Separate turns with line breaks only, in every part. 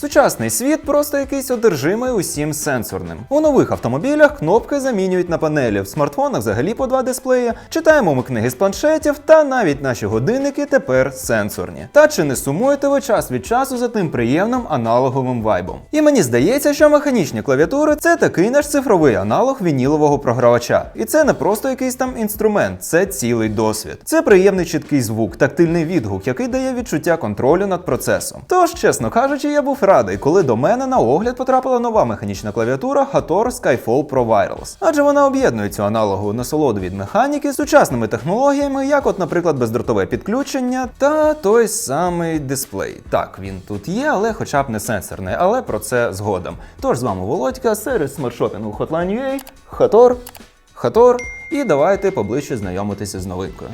Сучасний світ просто якийсь одержимий усім сенсорним. У нових автомобілях кнопки замінюють на панелі, в смартфонах взагалі по два дисплеї, читаємо ми книги з планшетів, та навіть наші годинники тепер сенсорні. Та чи не сумуєте ви час від часу за тим приємним аналоговим вайбом? І мені здається, що механічні клавіатури це такий наш цифровий аналог вінілового програвача. І це не просто якийсь там інструмент, це цілий досвід. Це приємний чіткий звук, тактильний відгук, який дає відчуття контролю над процесом. Тож, чесно кажучи, я був радий, коли до мене на огляд потрапила нова механічна клавіатура Hator Skyfall Pro Wireless. Адже вона об'єднує цю аналогову насолоду від механіки з сучасними технологіями, як, от, наприклад, бездротове підключення та той самий дисплей. Так, він тут є, але хоча б не сенсорний, але про це згодом. Тож з вами Володька, сервіс смартшопінгу Hotline.ua, Hator, Hator, і давайте поближче знайомитися з новинкою.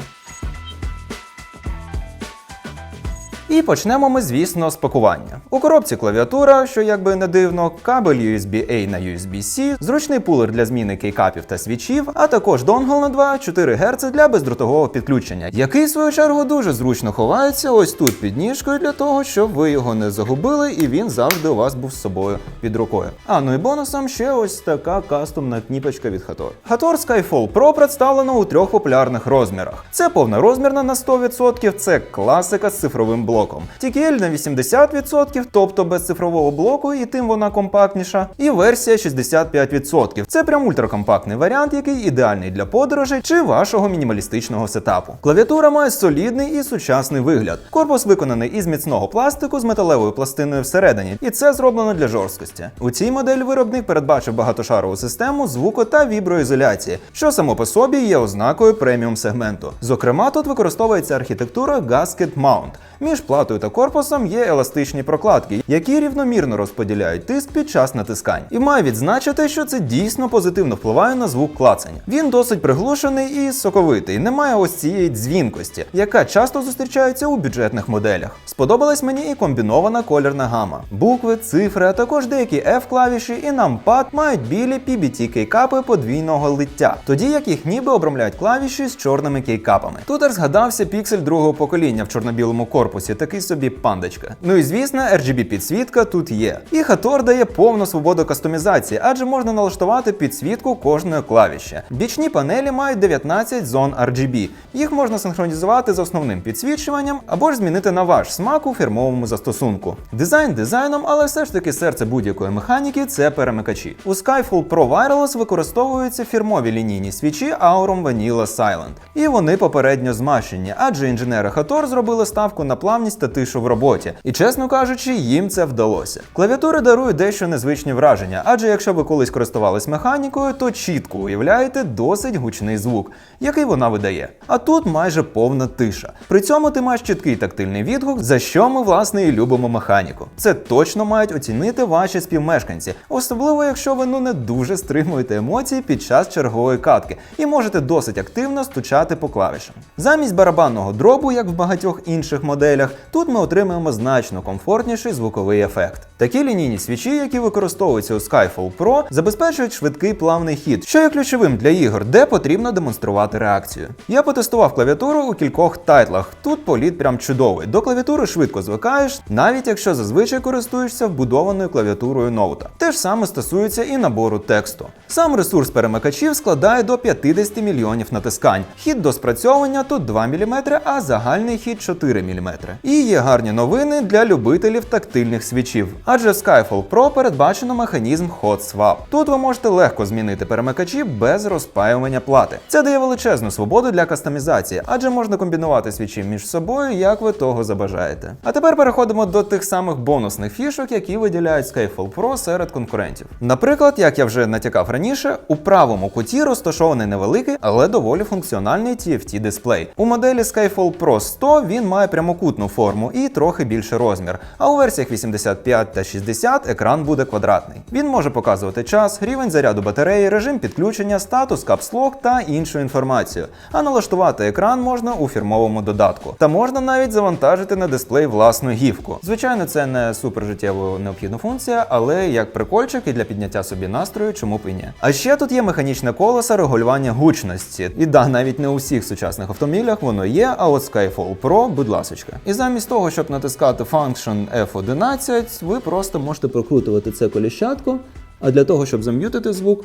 І почнемо ми, звісно, з пакування. У коробці клавіатура, що якби не дивно, кабель USB-A на USB-C, зручний пулер для зміни кейкапів та свічів, а також донгл на 2-4 Гц для бездротового підключення, який, в свою чергу, дуже зручно ховається ось тут під ніжкою для того, щоб ви його не загубили і він завжди у вас був з собою під рукою. А ну і бонусом ще ось така кастомна кніпочка від Hator. Hator Skyfall Pro представлено у трьох популярних розмірах. Це повнорозмірна на 100%, це класика з цифровим блоком. TKL на 80%, тобто без цифрового блоку, і тим вона компактніша. І версія 65%. Це прям ультракомпактний варіант, який ідеальний для подорожей чи вашого мінімалістичного сетапу. Клавіатура має солідний і сучасний вигляд. Корпус виконаний із міцного пластику з металевою пластиною всередині, і це зроблено для жорсткості. У цій моделі виробник передбачив багатошарову систему звуку та віброізоляції, що само по собі є ознакою преміум сегменту. Зокрема, тут використовується архітектура Gasket Mount. Між платою та корпусом є еластичні прокладки, які рівномірно розподіляють тиск під час натискань. І маю відзначити, що це дійсно позитивно впливає на звук клацання. Він досить приглушений і соковитий, немає ось цієї дзвінкості, яка часто зустрічається у бюджетних моделях. Сподобалась мені і комбінована кольорна гама. Букви, цифри, а також деякі F-клавіші і нампад мають білі PBT кейкапи подвійного лиття, тоді як їх ніби обрамляють клавіші з чорними кейкапами. Тут аж згадався піксель другого покоління в чорно-білому корпусі, такий собі пандочка. Ну і звісно, RGB підсвітка тут є. І Hator дає повну свободу кастомізації, адже можна налаштувати підсвітку кожної клавіші. Бічні панелі мають 19 зон RGB. Їх можна синхронізувати з основним підсвічуванням або ж змінити на ваш смак у фірмовому застосунку. Дизайн дизайном, але все ж таки серце будь-якої механіки це перемикачі. У Skyfall Pro Wireless використовуються фірмові лінійні свічі Aurum Vanilla Silent. І вони попередньо змащені, адже інженери Hator зробили ставку на плавність та тишу в роботі. І чесно кажучи, їм це вдалося. Клавіатури дарують дещо незвичні враження, адже якщо ви колись користувались механікою, то чітко уявляєте досить гучний звук, який вона видає. А тут майже повна тиша. При цьому ти маєш чіткий тактильний відгук, за що ми власне і любимо механіку. Це точно мають оцінити ваші співмешканці, особливо якщо ви ну не дуже стримуєте емоції під час чергової катки і можете досить активно стучати по клавішам. Замість барабанного дробу, як в багатьох інших моделях, тут ми отримаємо значно комфортніший звуковий ефект. Такі лінійні свічі, які використовуються у Skyfall Pro, забезпечують швидкий плавний хід, що є ключовим для ігор, де потрібно демонструвати реакцію. Я потестував клавіатуру у кількох тайтлах. Тут політ прям чудовий. До клавіатури швидко звикаєш, навіть якщо зазвичай користуєшся вбудованою клавіатурою ноута. Те ж саме стосується і набору тексту. Сам ресурс перемикачів складає до 50 мільйонів натискань. Хід до спрацьовування тут 2 мм, а загальний хід 4 мм. І є гарні новини для любителів тактильних свічів. Адже в Skyfall Pro передбачено механізм Hot Swap. Тут ви можете легко змінити перемикачі без розпаювання плати. Це дає величезну свободу для кастомізації, адже можна комбінувати свічі між собою, як ви того забажаєте. А тепер переходимо до тих самих бонусних фішок, які виділяють Skyfall Pro серед конкурентів. Наприклад, як я вже натякав раніше, у правому куті розташований невеликий, але доволі функціональний TFT дисплей. У моделі Skyfall Pro 100 він має прямокутну форму і трохи більше розмір. А у версіях 85 та 60 екран буде квадратний. Він може показувати час, рівень заряду батареї, режим підключення, статус капслок та іншу інформацію. А налаштувати екран можна у фірмовому додатку. Та можна навіть завантажити на дисплей власну гівку. Звичайно, це не супер життєво необхідна функція, але як прикольчик і для підняття собі настрою, чому б і ні. А ще тут є механічне колесо регулювання гучності. І да, навіть не у всіх сучасних автомобілях воно є, а от Skyfall Pro, будь ласочка. І замість того, щоб натискати Function F11, ви просто можете прокрутувати це коліщатко, а для того, щоб зам'ютити звук,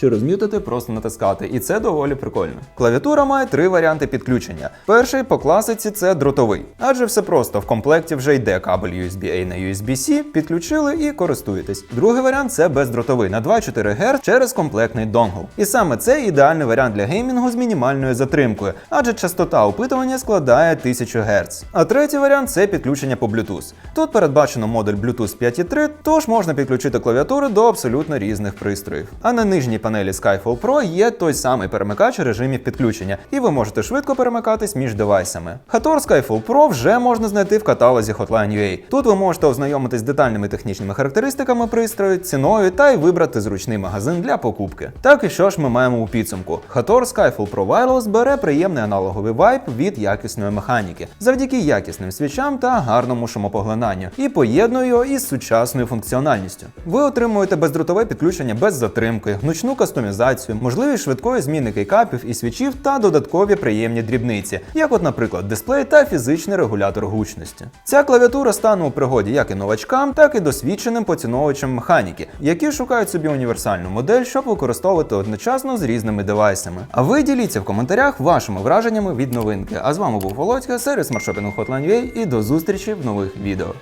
чи розм'ютити, просто натискати. І це доволі прикольно. Клавіатура має три варіанти підключення. Перший по класиці це дротовий, адже все просто в комплекті вже йде кабель USB-A на USB-C, підключили і користуєтесь. Другий варіант це бездротовий на 2,4 Гц через комплектний донгл. І саме це ідеальний варіант для геймінгу з мінімальною затримкою, адже частота опитування складає 1000 Гц. А третій варіант це підключення по Bluetooth. Тут передбачено модуль Bluetooth 5.3, тож можна підключити клавіатуру до абсолютно різних пристроїв. А на нижній панелі Skyfall Pro є той самий перемикач режимів підключення, і ви можете швидко перемикатись між девайсами. Hator Skyfall Pro вже можна знайти в каталозі Hotline.ua. Тут ви можете ознайомитись з детальними технічними характеристиками пристрою, ціною та й вибрати зручний магазин для покупки. Так і що ж ми маємо у підсумку? Hator Skyfall Pro Wireless бере приємний аналоговий вайб від якісної механіки, завдяки якісним свічам та гарному шумопоглинанню, і поєднує його із сучасною функціональністю. Ви отримуєте бездротове підключення без затримки, гнучну кастомізацію, можливість швидкої зміни кейкапів і свічів та додаткові приємні дрібниці, як, от, наприклад, дисплей та фізичний регулятор гучності. Ця клавіатура стане у пригоді як і новачкам, так і досвідченим поціновувачам механіки, які шукають собі універсальну модель, щоб використовувати одночасно з різними девайсами. А ви діліться в коментарях вашими враженнями від новинки. А з вами був Володька, сервіс маршопінгу Hotline.ua і до зустрічі в нових відео.